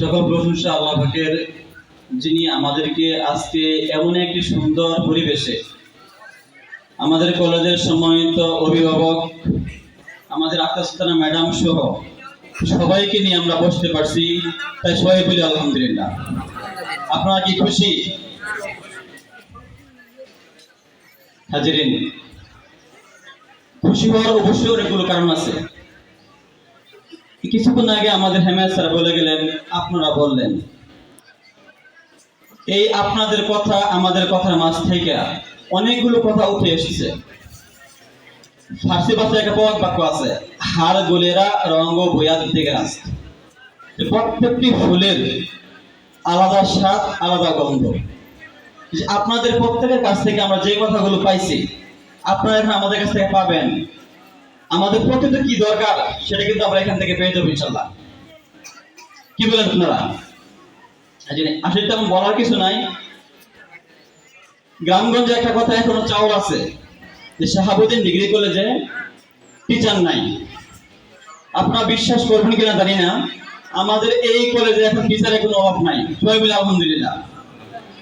সকল প্রশংসা আল্লাহ যিনি আমাদেরকে আজকে এমন একটি সুন্দর পরিবেশে আমাদের কলেজের সম্মানিত অভিভাবক, আমাদের ম্যাডাম সহ সবাইকে নিয়ে আমরা বসতে পারছি, তাই সবাই বলি আলহামদুলিল্লাহ। আপনারা কি খুশি? হাজিরিন। খুশি হওয়ার অবশ্যই অনেকগুলো কারণ আছে। কিছুক্ষণ আগে আমাদের হেমায়ত স্যার বলে গেলেন, আপনারা বললেন, এই আপনাদের কথা আমাদের কথার মাঝ থেকে অনেকগুলো কথা উঠে এসেছে। ফার্সি ভাষায় একটা পদ বাক্য আছে হার গোলেরা রঙ্গ বইয়া দিতে গাছ প্রত্যেকটি ফুলের আলাদা স্বাদ, আলাদা গন্ধ। আপনাদের প্রত্যেকের কাছ থেকে আমরা যে কথাগুলো পাইছি, আপনারা এখন আমাদের কাছ থেকে পাবেন আমাদের প্রকৃত কি দরকার? সেটা কিন্তু আমরা এখান থেকে পেয়ে যাব ইনশাল্লাহ কি বলেন আপনারা? আসলে তেমন বলার কিছু নাই। গ্রামগঞ্জে একটা কথা এখনও চাউল আছে যে শাহাবুদ্দিন ডিগ্রি কলেজে টিচার নাই। আপনারা বিশ্বাস করবেন কিনা জানি না। আমাদের এই কলেজে এখন টিচারের কোনো অভাব নাই। সবাই মিলে আলহামদুলিল্লাহ।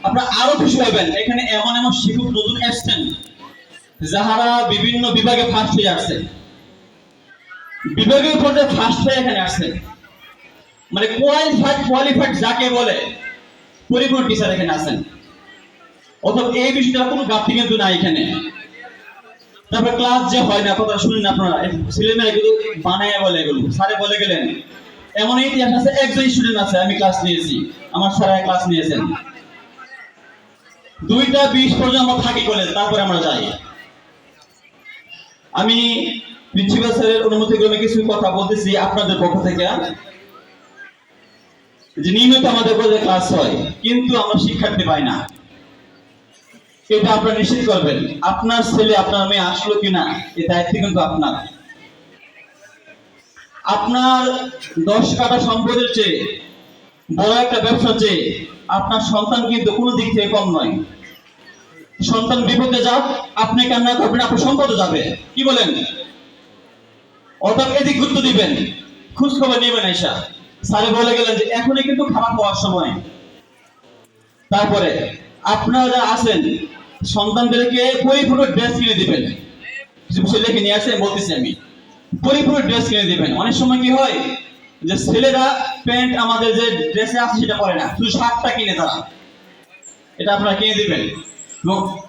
আপনারা আরও খুশি হবেন। এখানে এমন এমন শিক্ষক নতুন এসছেন, যাহারা বিভিন্ন বিভাগে ফার্স্ট হয়ে আসছে। বিভাগীয় পর্যায়ে ফার্স্ট হয়ে এখানে আসছে। মানে কোয়ালিফাইড কোয়ালিফাইড যাকে বলে, পরিপূর্ণ টিচার এখানে আছেন। অথবা এই বিষয়টা কোনো ঘাটতি কিন্তু নাই এখানে। তারপর ক্লাস যে হয় না কথা শুনেন আপনারা। ছেলেমেয়েরা কিন্তু বানায় বলে এগুলো। স্যারে বলে গেলেন, এমন ইতিহাস আছে, একজন স্টুডেন্ট আছে, আমি ক্লাস নিয়েছি। আমার স্যার ক্লাস নিয়েছেন। দুইটা বিশ পর্যন্ত আমরা থাকি কলেজ তারপরে আমরা যাই। আমি প্রিন্সিপাল স্যারের অনুমতি ক্রমে কিছু কথা বলতেছি আপনাদের পক্ষ থেকে। যে নিয়মিত আমাদের কলেজে ক্লাস হয়, কিন্তু আমরা শিক্ষার্থী পাই না। এটা আপনারা নিশ্চিত করবেন, আপনার ছেলে, আপনার মেয়ে আসলো কিনা এই দায়িত্ব কিন্তু আপনার। আপনার দশ কাটা সম্পদের চেয়ে বড় একটা ব্যবসা চেয়ে আপনার সন্তান কিন্তু কোনো দিক থেকে কম নয়। সন্তান বিপদে যাক, আপনি কান্না করবেন আপনার সম্পদে যাবে কি বলেন? অর্থাৎ এদিক গুরুত্ব দিবেন। খোঁজ খবর নেবেন আইসা স্যারে বলে গেলেন যে, এখনই কিন্তু খাবার খাওয়ার সময়। তারপরে, আপনারা যারা আছেন, সন্তানদেরকে পরিপূর্ণ ড্রেস কিনে দিবেন। কিছু ছেলে নিয়ে আসে বলতেছি আমি। পরিপূর্ণ ড্রেস কিনে দিবেন। অনেক সময় কি হয় যে, ছেলেরা প্যান্ট আমাদের যে ড্রেসে আছে সেটা পরে না। শুধু শার্টটা কিনে তারা। এটা আপনারা কিনে দিবেন।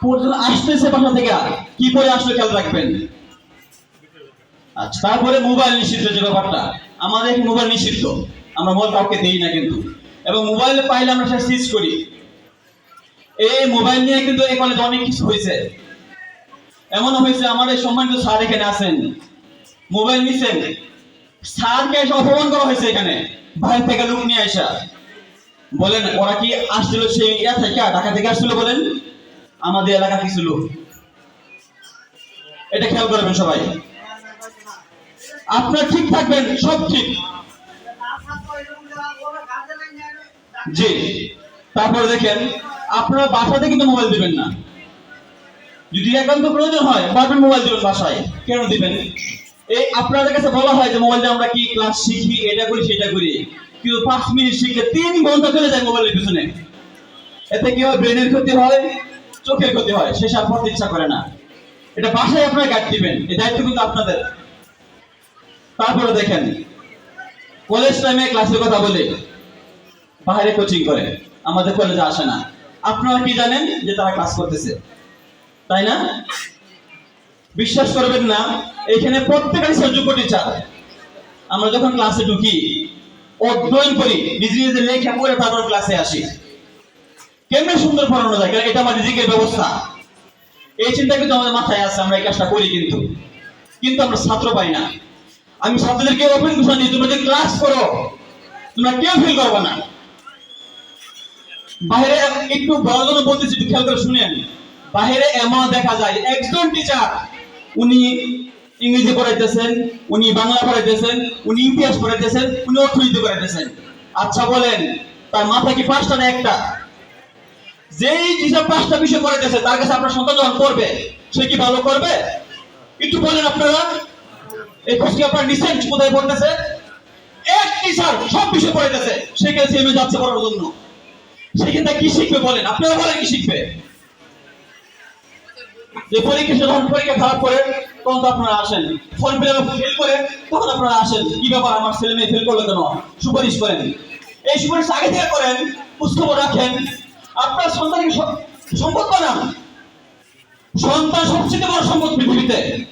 পর্যন্ত আসতেছে বাসা থেকে কি পরে আসলে খেয়াল রাখবেন? আচ্ছা তারপরে মোবাইল নিষিদ্ধ যে ব্যাপারটা। আমাদের মোবাইল নিষিদ্ধ। আমরা মোবাইল কাউকে দিই না কিন্তু। এবং মোবাইল পাইলে আমরা সেটা সিজ করি। এই মোবাইল নিয়ে কিন্তু এই কলেজে অনেক কিছু হয়েছে। এমন হয়েছে, আমাদের সম্মানিত স্যার এখানে আছেন। মোবাইল নিছেন। স্যারকে এসে অপমান করা হয়েছে এখানে। বাইরে থেকে লোক নিয়ে আসা। বলেন, ওরা কি আসছিল সেই ইয়া থেকে? ঢাকা থেকে আসছিল বলেন? আমাদের এলাকা কিছু লোক। এটা খেয়াল করবেন সবাই। আপনার ঠিক থাকবেন, সব ঠিক। জি। তারপরে দেখেন, আপনারা বাসাতে কিন্তু মোবাইল দিবেন না। যদি একান্ত প্রয়োজন হয় বারবার মোবাইল দিবেন বাসায়। কেন দিবেন? এই আপনাদের কাছে বলা হয় যে মোবাইল আমরা কি ক্লাস শিখি, এটা করি, সেটা করি। কিন্তু পাঁচ মিনিট শিখে তিন ঘণ্টা চলে যায় মোবাইলের পিছনে। এতে কি হয়? ব্রেনের ক্ষতি হয়। চোখের ক্ষতি হয়, সে সার পড়তে ইচ্ছা করে না। এটা বাসায় আপনারা গাইড দিবেন, এই দায়িত্ব কিন্তু আপনাদের। তারপরে দেখেন কলেজ টাইমে ক্লাসের কথা বলে, বাইরে কোচিং করে, আমাদের কলেজে আসে না। আপনারা কি জানেন যে তারা ক্লাস করতেছে? তাই না? বিশ্বাস করবেন না, এখানে প্রত্যেকের যোগ্য টিচার আমরা যখন ক্লাসে ঢুকি, অধ্যয়ন করি, নিজে নিজে লেখা পড়ে তারপর ক্লাসে আসি। কেমনে সুন্দর পড়ানো যায় এটা আমার রিজিকের ব্যবস্থা। এই চিন্তা কিন্তু আমাদের মাথায় আছে, আমরা এই কাজটা করি কিন্তু। কিন্তু আমরা ছাত্র পাই না। আমি ছাত্রদেরকে ওপেন ঘোষণা দিই, তোমরা যে ক্লাস করো, তোমরা কেউ ফিল করবে না। বাইরে একটু বড় জন্য বলতেছি, একটু খেয়াল করে শুনেন বাইরে এমন দেখা যায়, একজন টিচার উনি ইংরেজি পড়াইতেছেন, উনি বাংলা পড়াইতেছেন, উনি ইতিহাস পড়াইতেছেন, উনি অর্থনীতি পড়াইতেছেন আচ্ছা বলেন, তার মাথা কি পাঁচটা না একটা? যেই পাঁচটা বিষয় তার কাছে আপনার সন্তান যখন পড়বে, সে কি ভালো করবে? একটু বলেন আপনারা। এই আপনারা কোথায় পড়তেছে? সব বিষয় পড়াইতেছে সেখানে সিএমএ যাচ্ছে পড়ার জন্য? কি শিখবে বলেন? আপনারা বলেন কি শিখবে? যে পরীক্ষা, সে যখন পরীক্ষা খারাপ করে, তখন তো আপনারা আসেন। ফর্ম ফিল করে, তখন আপনারা আসেন। কি ব্যাপার, আমার ছেলে মেয়ে ফেল করল কেন? সুপারিশ করেন। এই সুপারিশ আগে থেকে করেন খোঁজখবর রাখেন আপনার সন্তানকে সম্পদ বানান। সন্তান সবচেয়ে বড় সম্পদ পৃথিবীতে।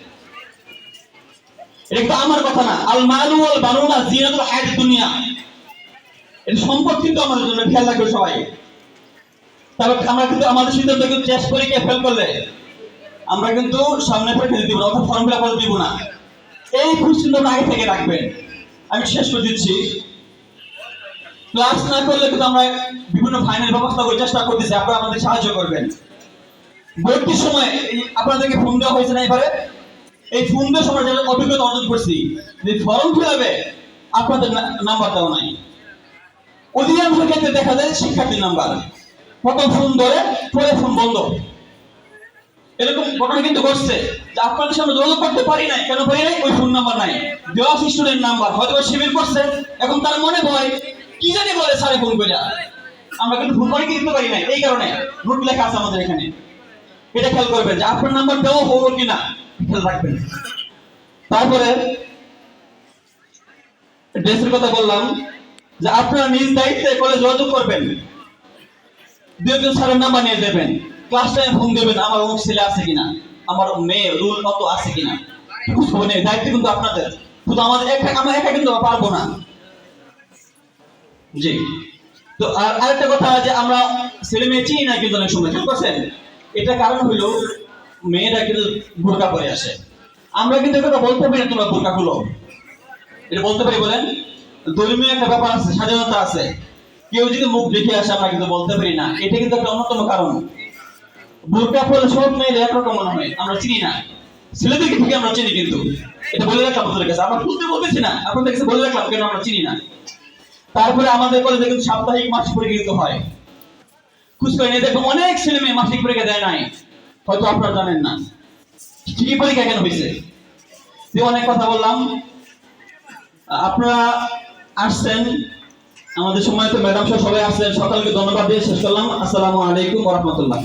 এটা আমার কথা না। আল মালু আল বানুনা জিনাতুল হায়াত দুনিয়া। এটা সম্পদ কিন্তু আমাদের জন্য, খেয়াল রাখবে সবাই। তবে আমরা কিন্তু আমাদের সিদ্ধান্ত কিন্তু টেস্ট পরীক্ষা ফেল করলে? আমরা কিন্তু সামনে ফেলে দিব না, অর্থাৎ ফর্ম ফিল আপ দিব না। এই খুশ চিন্তাটা আগে থেকে রাখবেন। আমি শেষ করে দিচ্ছি। ক্লাস না করলে কিন্তু আমরা বিভিন্ন ফাইনাল ব্যবস্থা করে চেষ্টা করতেছি। আপনারা আমাদের সাহায্য করবেন। ভর্তির সময় আপনাদেরকে ফোন দেওয়া হয়েছে না এবারে? এই ফোন দেওয়ার সময় অভিজ্ঞতা অর্জন করছি যে ফর্ম ফিল আপে, আপনাদের নাম্বার দেওয়া নাই। অধিকাংশ ক্ষেত্রে দেখা যায় শিক্ষার্থীর নাম্বার প্রথম ফোন ধরে, পরে ফোন বন্ধ। এরকম ঘটনা কিন্তু ঘটছে যে আপনাদের সামনে যোগাযোগ করতে পারি নাই, কেন পারি নাই? ওই ফোন নাম্বার নাই। দেওয়া স্টুডেন্ট নাম্বার হয়তো শিবির করছে, এখন তার মনে ভয় কি জানি বলে স্যারে ফোন করে আমরা কিন্তু ফোন করে কি দিতে পারি নাই, এই কারণে রুট লেখা আছে আমাদের এখানে। এটা খেয়াল করবেন যে আপনার নাম্বার দেওয়া হব কিনা, খেয়াল রাখবেন। তারপরে ড্রেসের কথা বললাম যে আপনারা নিজ দায়িত্বে কলেজ যোগাযোগ করবেন। দু একজন স্যারের নাম্বার নিয়ে দেবেন ক্লাস টাইমে ফোন দেবেন, আমার অমুক ছেলে আছে কিনা? আমার মেয়ে রুল কত আছে কিনা? দায়িত্ব কিন্তু আপনাদের। শুধু আমাদের একা আমরা একা কিন্তু পারব না। জি। তো আর আরেকটা কথা যে আমরা ছেলে মেয়ে চিনি না কিন্তু অনেক সময়, ঠিক এটা কারণ হলো মেয়েরা কিন্তু বোরকা পরে আসে। আমরা কিন্তু বলতে পারি তোমরা বোরকা এটা বলতে পারি বলেন? ধর্মীয় একটা ব্যাপার আছে, স্বাধীনতা আছে। কেউ যদি মুখ দেখে আসে, আমরা কিন্তু বলতে পারি না। এটা কিন্তু একটা অন্যতম কারণ। বোরকা পরে সব একরকম মনে হয়, আমরা চিনি না। ছেলেদেরকে থেকে আমরা চিনি কিন্তু। এটা বলে রাখলাম আপনাদের কাছে। আমরা খুলতে বলতেছি না, আপনাদের কাছে বলে রাখলাম কেন আমরা চিনি না। তারপরে আমাদের কলেজে কিন্তু সাপ্তাহিক মাসিক পরীক্ষা কিন্তু হয়। খুশ করে নিয়ে দেখো অনেক ছেলে মেয়ে মাসিক পরীক্ষা দেয় নাই। হয়তো আপনারা জানেন না। ঠিকই পরীক্ষা কেন হয়েছে? যে অনেক কথা বললাম। আপনারা আসছেন, আমাদের সময় তো ম্যাডাম সবাই আসছেন। সকলকে ধন্যবাদ দিয়ে শেষ করলাম। আসসালামু আলাইকুম রহমতুল্লাহ।